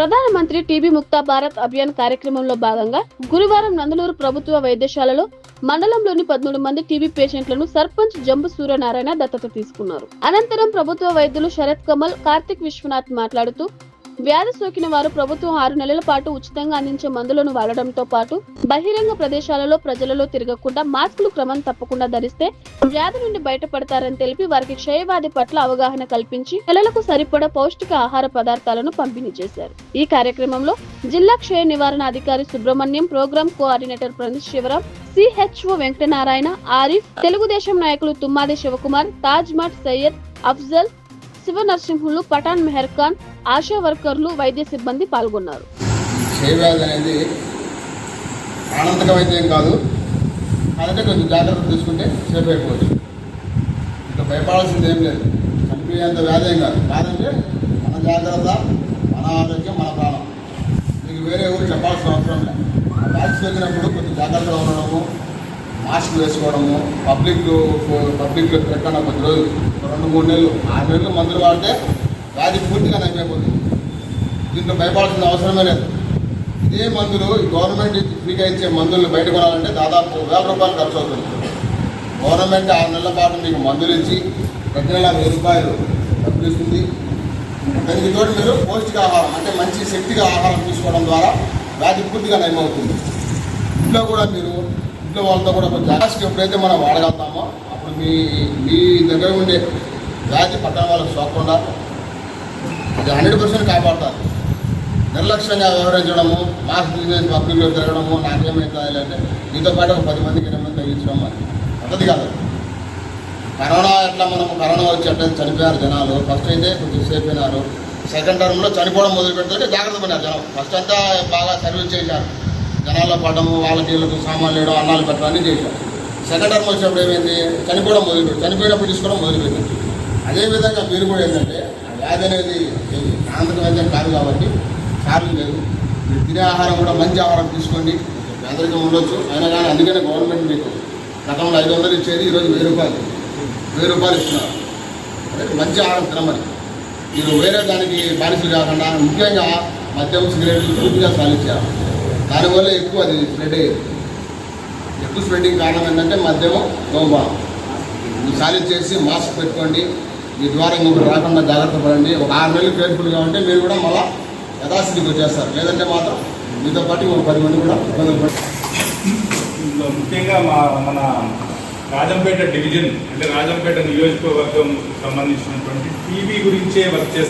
ప్రధానమంత్రి టీబీ ముక్త భారత్ అభియాన్ కార్యక్రమంలో భాగంగా గురువారం నందలూరు ప్రభుత్వ వైద్యశాలలో మండలంలోని పదమూడు మంది టీబీ పేషెంట్లను సర్పంచ్ జంబు సూర్యనారాయణ దత్తత తీసుకున్నారు. అనంతరం ప్రభుత్వ వైద్యులు శరత్ కమల్ కార్తిక్ విశ్వనాథ్ మాట్లాడుతూ వ్యాధి సోకిన వారు ప్రభుత్వం ఆరు నెలల పాటు ఉచితంగా అందించే మందులను వాడడంతో పాటు బహిరంగ ప్రదేశాలలో ప్రజలలో తిరగకుండా మాస్కులు క్రమం తప్పకుండా ధరిస్తే వ్యాధి నుండి బయటపడతారని తెలిపి వారికి క్షయవ్యాధి పట్ల అవగాహన కల్పించి నెలలకు సరిపడా పౌష్టిక ఆహార పదార్థాలను పంపిణీ చేశారు. ఈ కార్యక్రమంలో జిల్లా క్షయ నివారణ అధికారి Subrahmanyam program coordinator Praneeth Sivaram C H O Venkatanarayana Arif Telugu Desam నాయకులు తుమ్మాది శివకుమార్ తాజ్ మట్ సయ్యద్ అఫ్జల్ శివ నరసింహులు పఠాన్ మెహర్ ఖాన్ ఆశా వర్కర్లు వైద్య సిబ్బంది పాల్గొన్నారు. క్షయవ్యాధి అనేది ప్రాణాంతకమైతే ఏం కాదు అలాగే కొంచెం జాగ్రత్త తీసుకుంటే సేఫ్ అయిపోవచ్చు ఇంకా భయపడాల్సింది ఏం లేదు. చనిపోయేంత వ్యాధి ఏం కాదు. కాదంటే మన జాగ్రత్త మన ఆరోగ్యం మన ప్రాణం. మీకు వేరే ఊరు చెప్పాల్సిన అవసరం లేదు. ఆ వచ్చినప్పుడు కొంచెం జాగ్రత్తగా ఉండడము మాస్క్ వేసుకోవడము పబ్లిక్ పబ్లిక్లో పెట్టడం కొద్ది రోజులు రెండు మూడు నెలలు. ఆరు నెలలు మందులు వాడితే వ్యాధి పూర్తిగా నయమైపోతుంది దీంట్లో భయపడాల్సిన అవసరమే లేదు. ఇదే మందులు ఈ గవర్నమెంట్ ఫ్రీగా ఇచ్చే మందులు బయట కొనాలంటే దాదాపు వేల రూపాయలు ఖర్చు అవుతుంది. గవర్నమెంట్ ఆరు నెలల పాటు మీకు మందులు ఇచ్చి ప్రతి నెల వెయ్యి రూపాయలు డబ్బులు ఇస్తుంది. దానికి తోడు మీరు పౌష్టికాహారం అంటే మంచి శక్తిగా ఆహారం తీసుకోవడం ద్వారా వ్యాధి పూర్తిగా నయమవుతుంది. ఇంట్లో కూడా మీరు ఇంట్లో వాళ్ళతో కూడా కొంచెం జాగ్రత్తగా ఎప్పుడైతే మనం వాడగలుగుతామో అప్పుడు మీ మీ దగ్గర ఉండే వ్యాధి పట్టణ వాళ్ళకి సోకుండా ఇది హండ్రెడ్ పర్సెంట్ కాపాడతారు. నిర్లక్ష్యంగా వ్యవహరించడము మాస్క్ తీసేసి పబ్లిక్లో తిరగడము నాకేమైతే అంటే మీతో పాటు ఒక పది మందికి ఇరవై మంది తగ్గించడం మరి పద్ధతి కాదు. కరోనా ఎట్లా మనము కరోనా వచ్చి అట్లా చనిపోయారు జనాలు. ఫస్ట్ అయితే కొంచెం సేఫ్ అయినారు. సెకండ్ టర్మ్లో చనిపోవడం మొదలు పెడితే జాగ్రత్త పడినారు జనం. ఫస్ట్ అంతా బాగా సర్వీస్ చేశారు. జనాల్లో పడము వాళ్ళకి వీళ్ళకి సామాన్లు వేయడం అన్నాలు పెట్టడం అన్నీ చేశారు. సెకండ్ టర్మ్ వచ్చినప్పుడు ఏమైంది? చనిపోవడం మొదలుపెట్టి చనిపోయినప్పుడు తీసుకోవడం మొదలుపెట్టింది అదేవిధంగా మీరు కూడా ఏంటంటే వ్యాధి అనేది ఆంధ్రప్రదేశం కాదు కాబట్టి కారణం లేదు. మీరు తినే ఆహారం కూడా మంచి ఆహారం తీసుకోండి. పేదరికం ఉండొచ్చు. అయినా కానీ అందుకనే గవర్నమెంట్ మీకు గతంలో ఐదు వందలు ఇచ్చేది ఈరోజు వెయ్యి రూపాయలు. వెయ్యి రూపాయలు ఇస్తున్నారు. అంటే మంచి ఆహారం తినమని. మీరు వేరే దానికి బానిసలు కాకుండా ముఖ్యంగా మద్యం సిగరెట్లు పూర్తిగా సాధించారు. దానివల్ల ఎక్కువ అది స్ప్రెడ్ అయ్యేది. ఎక్కువ స్ప్రెడ్డింగ్ కారణం ఏంటంటే మద్యము దోమబారం మీరు చేసి మాస్క్ పెట్టుకోండి. మీ ద్వారా ఇంకొకటి రాకుండా జాగ్రత్త పడండి. ఒక ఆరు నెలలు కేర్ఫుల్గా ఉంటే మీరు కూడా మళ్ళీ యథాస్థితికి వచ్చేస్తారు. లేదంటే మాత్రం మీతో పాటు ఇంకొక పది మంది కూడా ఇబ్బందులు ఇందులో ముఖ్యంగా మా మన రాజంపేట డివిజన్ అంటే రాజంపేట నియోజకవర్గం సంబంధించినటువంటి టీవీ గురించే వర్క్ చేస్తారు